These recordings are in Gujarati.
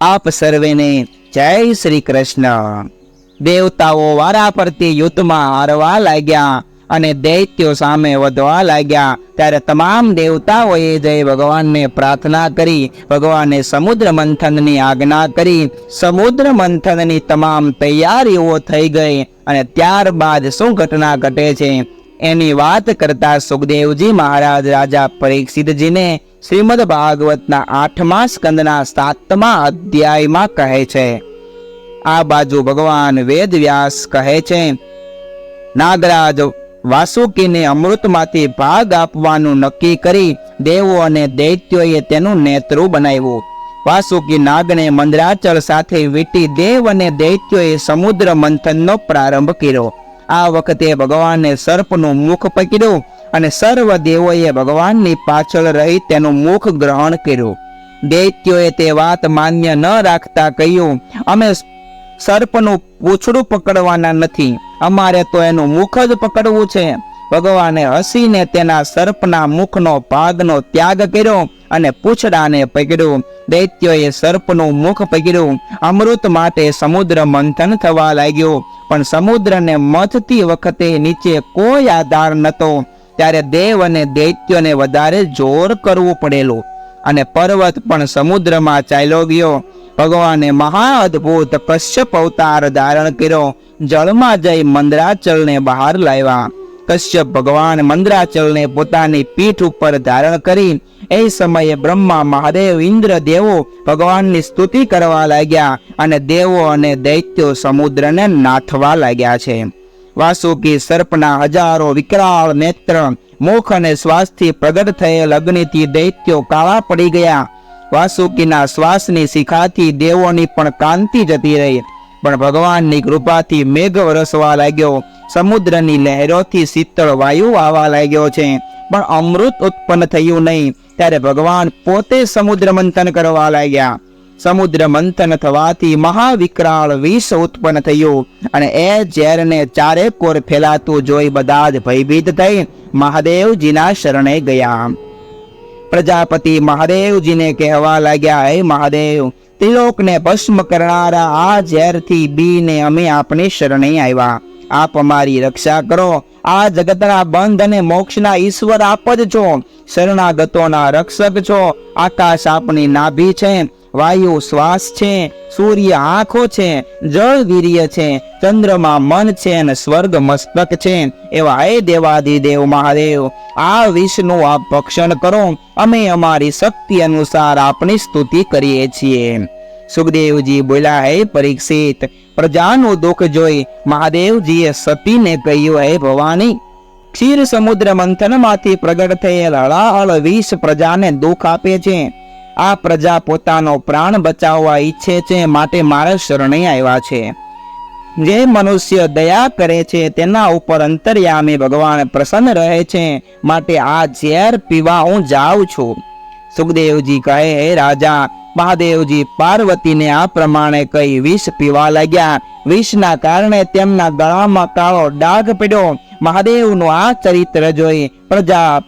આપ સર્વેને જય શ્રી કૃષ્ણ. દેવતાઓ વારા પરથી યુદ્ધમાં હારવા લાગ્યા અને દૈત્યો સામે વધવા લાગ્યા. ત્યારે તમામ દેવતાઓએ જય ભગવાનને પ્રાર્થના કરી, ભગવાને સમુદ્ર મંથનની આજ્ઞા કરી. સમુદ્ર મંથનની તમામ તૈયારીઓ થઈ ગઈ અને ત્યારબાદ શું ઘટના ઘટે છે? એની વાત કરતા સુખદેવજી મહારાજ રાજા પરીક્ષિતજીને શ્રીમદ ભાગવતના આઠમા સ્કંદના સાતમા અધ્યાયમાં કહે છે. આ બાજુ ભગવાન વેદ વ્યાસ કહે છે, નાગરાજ, વાસુકીને અમૃતમાંથી ભાગ આપવાનું નક્કી કરી દેવો અને દૈત્યોએ તેનું નેતૃ બનાવ્યું. વાસુકી નાગને મંદરાચળ સાથે વીટી દેવ અને દૈત્યોએ સમુદ્ર મંથનનો પ્રારંભ કર્યો. આ વખતે ભગવાને સર્પનું મુખ પકડ્યું અને સર્વ દેવોએ ભગવાનની પાછળ રહી તેનું મુખ ગ્રહણ કર્યું. દૈત્યોએ તે વાત માન્ય ન રાખતા કહ્યું, અમે સર્પનું પૂછડું પકડવાના નથી. અમારે તો એનું મુખ જ પકડવું છે. ભગવાને હસીને તેના સર્પના મુખનો ભાગનો ત્યાગ કર્યો અને પૂછડાને પકડ્યું. દૈત્યોએ સર્પનું મુખ પકડ્યું. અમૃત માટે સમુદ્ર મંથન થવા લાગ્યું. પણ સમુદ્રને મથતી વખતે નીચે કોઈ આધાર નહોતો. ત્યારે દેવ અને દૈત્યોને વધારે જોર કરવું પડેલું. અને પર્વત પણ સમુદ્રમાં ચાલ્યો ગયો. ભગવાને મહા અદ્ભુત કશ્યપ અવતાર ધારણ કર્યો. જળમાં જઈ મંદરાચલને બહાર લાવ્યા. કશ્યપ ભગવાન મંદરાચલને પોતાની પીઠ ઉપર ધારણ કરી એ સમયે બ્રહ્મા મહાદેવ ઇન્દ્ર દેવો ભગવાનની સ્તુતિ કરવા લાગ્યા અને દેવો અને દૈત્યો સમુદ્રને નાથવા લાગ્યા છે. વાસુકી સર્પના હજારો વિકરાળ નેત્ર, મુખ અને શ્વાસથી પ્રગટ થયેલ અગ્નિથી દૈત્યો કાળા પડી ગયા. વાસુકીના શ્વાસની શિખાથી દેવોની પણ કાંતિ જતી રહી. પણ ભગવાનની કૃપાથી મેઘ વરસવા લાગ્યો. સમુદ્રની લહેરોથી શીતળ વાયુ આવવા લાગ્યો છે. પણ અમૃત ઉત્પન્ન થયું નહીં, ત્યારે ભગવાન પોતે સમુદ્ર મંથન કરવા લાગ્યા. સમુદ્ર મંથન થવાથી મહાવિકરાળ વિષ ઉત્પન્ન થયું અને એ ઝેરને ચારે કોર ફેલાતું જોઈ બધા જ ભયભીત થઈ મહાદેવજીના શરણે ગયા. પ્રજાપતિ મહાદેવજીને કહેવા લાગ્યા, હે મહાદેવ, ત્રિલોકને ભસ્મ કરનારા આ ઝેરથી બીને અમે આપની શરણે આવ્યા. આપ અમારી રક્ષા કરો. આ જગતના બંધ અને મોક્ષના ઈશ્વર આપ જ છો. શરણાગતોના રક્ષક છો. આકાશ આપની નાભી છે. વાયુ શ્વાસ છે. સૂર્ય આંખો છે. જળ વીર્ય છે. ચંદ્રમાં મન છે અને સ્વર્ગ મસ્તક છે. એવા એ દેવાદિદેવ મહાદેવ, આ વિષ્ણુ આપ ભક્ષણ કરો. અમે અમારી શક્તિ અનુસાર આપની સ્તુતિ કરીએ છીએ. સુખદેવજી બોલ્યા, હે પરીક્ષિત, પ્રજાનું દુઃખ જોઈ મહાદેવજીએ સતીને કહ્યું, હે ભવાની, ક્ષીર સમુદ્ર મંથનમાંથી પ્રગટ થયેલ હળાહળ વિષ પ્રજાને દુઃખ આપે છે. આ પ્રજા પોતાનો પ્રાણ બચાવવા ઈચ્છે છે, માટે મારા શરણે આવ્યા છે. જે મનુષ્ય દયા કરે છે, તેના ઉપર અંતર્યામી ભગવાન પ્રસન્ન રહે છે, માટે આ ઝેર પીવા હું જાઉં છું. સુખદેવજી કહે, હે રાજા મહાદેવજી પાર્વતીને આ પ્રમાણે કહી વિષ પીવા લાગ્યા. વિષના કારણે તેમના ગળામાં કાળો ડાઘ પડ્યો. મહાદેવનું આ ચરિત્ર જોઈ પ્રજા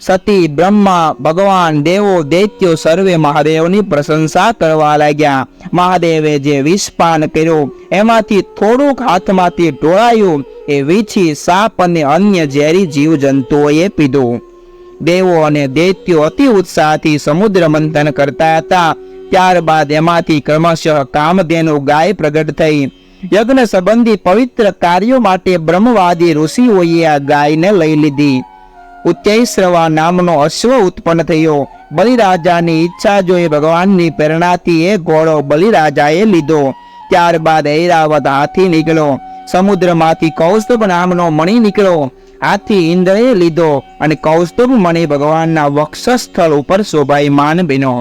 સતી બ્રહ્મા ભગવાન દેવો દૈત્યો સર્વે મહાદેવની પ્રશંસા કરવા લાગ્યા. મહાદેવે જે વિષપાન કર્યું, એમાંથી થોડુંક હાથમાંથી ઢોળાયું, એ વીછી સાપ અને અન્ય ઝેરી જીવ જંતુઓએ પીધું. દેવો અને દૈત્યો અતિ ઉત્સાહથી સમુદ્ર મંથન કરતા હતા. ત્યારબાદ એમાંથી ક્રમશઃ કામધેનુ ગાય પ્રગટ થઈ. યજ્ઞ સંબંધી પવિત્ર કાર્યો માટે બ્રહ્મવાદી ઋષિઓએ આ ગાયને લઈ લીધી. ઉચ્ચૈશ્રવા નામનો અશ્વ ઉત્પન્ન થયો. બલિરાજાની ઈચ્છા જોઈ ભગવાનની પ્રેરણાથી એ ઘોડો બલિરાજાએ લીધો. ત્યારબાદ ઐરાવત હાથી નીકળ્યો. સમુદ્રમાંથી કૌસ્તુભ નામનો મણિ નીકળ્યો. હાથી ઇન્દ્રએ લીધો અને કૌસ્તુભ મણિ ભગવાનના વક્ષસ્થળ ઉપર શોભાયમાન બન્યો.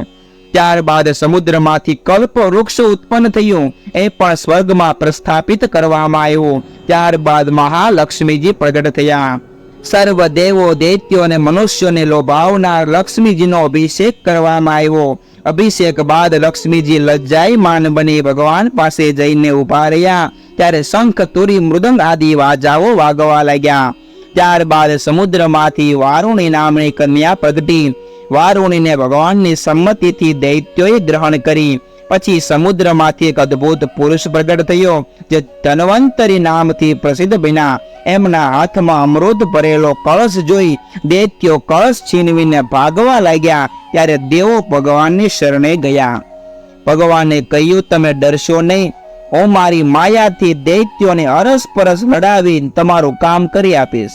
ત્યારબાદ સમુદ્રમાંથી કલ્પ વૃક્ષ ઉત્પન્ન થયું. એ પણ સ્વર્ગમાં પ્રસ્થાપિત કરવામાં આવ્યું. ત્યારબાદ મહાલક્ષ્મીજી પ્રગટ થયા. સર્વ દેવો, દૈત્યો અને મનુષ્યોને લોભાવનાર લક્ષ્મીજીનો અભિષેક કરવામાં આવ્યો. અભિષેક બાદ લક્ષ્મીજી લજ્જાયમાન બની ભગવાન પાસે જઈને ઊભા રહ્યા. ત્યારે શંખ, તુરી, મૃદંગ આદિ વાજાઓ વાગવા લાગ્યા. ત્યારબાદ સમુદ્રમાંથી વારુણી નામની કન્યા પ્રગટી. વારુણીને ભગવાનની સંમતિથી દૈત્યોએ ગ્રહણ કરી. પછી સમુદ્રમાંથી એક અદ્ભુત પુરુષ પ્રગટ થયો, જે ધનવંતરી નામથી પ્રસિદ્ધ બન્યા. એમના હાથમાં અમૃત ભરેલો કળશ જોઈ દૈત્યો કળશ છીનવીને ભાગવા લાગ્યા, ત્યારે દેવો ભગવાનની શરણે ગયા. ભગવાને કહ્યું, તમે ડરશો નહીં. હું મારી માયાથી દૈત્યોને અરસપરસ લડાવી તમારું કામ કરી આપીશ.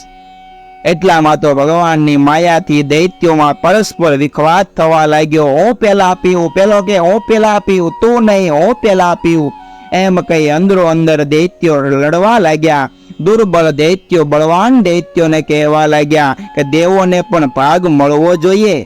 એટલામાં તો ભગવાનની માયાથી દૈત્યોમાં પરસ્પર વિખવાદ થવા લાગ્યો. ઓ પેલા પીવું, પેલો કે, ઓ પેલા પીવું, તું નહીં, ઓ પેલા પીવું. એમ કહી અંદરો અંદર દૈત્યો લડવા લાગ્યા. દુર્બળ દૈત્યો, બળવાન દૈત્યોને કહેવા લાગ્યા કે દેવોને પણ ભાગ મળવો જોઈએ.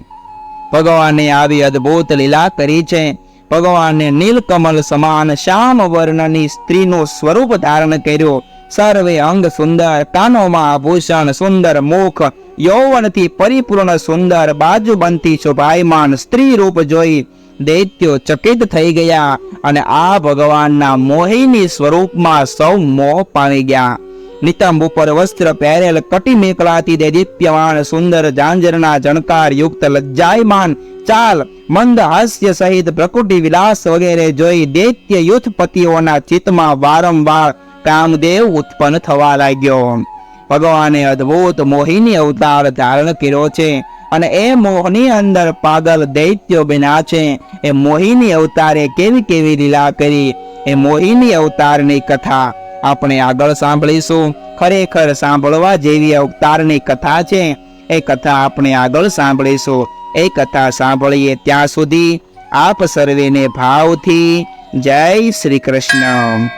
ભગવાને આવી અદ્ભુત લીલા કરી છે. ભગવાને નીલકમલ સમાન શ્યામ વર્ણની સ્ત્રીનું સ્વરૂપ ધારણ કર્યું. સર્વે અંગ સુંદર કાનોમાં આભૂષણ સુંદર મુખ યૌવનથી પરિપૂર્ણ સુંદર બાજુબંધી શોભાયમાન સ્ત્રી રૂપ જોઈ દૈત્યો ચકિત થઈ ગયા અને આ ભગવાનના મોહિની સ્વરૂપમાં સૌ મોહ પામી ગયા નિતંબ ઉપર વસ્ત્ર પહેરેલ કટી મેકલાતી દે દીપ્યમાન સુંદર જાંજરના જણકાર યુક્ત લજ્જાયમાન ચાલ મંદ હાસ્ય સહિત પ્રકૃતિ વિલાસ વગેરે જોઈ દૈત્ય યુથપતિઓના ચિત્તમાં વારંવાર કામદેવ ઉત્પન્ન થવા લાગ્યો. ભગવાને અદ્ભુત મોહિની અવતાર ધારણ કર્યો છે અને એ મોહની અંદર પાગલ દૈત્યો બન્યા છે. એ મોહિની અવતારે કેવી કેવી લીલા કરી, એ મોહિની અવતારની કથા આપણે આગળ સાંભળીશું. ખરેખર સાંભળવા જેવી અવતારની કથા છે. એ કથા આપણે આગળ સાંભળીશું. એ કથા સાંભળીએ ત્યાં સુધી આપ સર્વેને ભાવથી જય શ્રી કૃષ્ણ.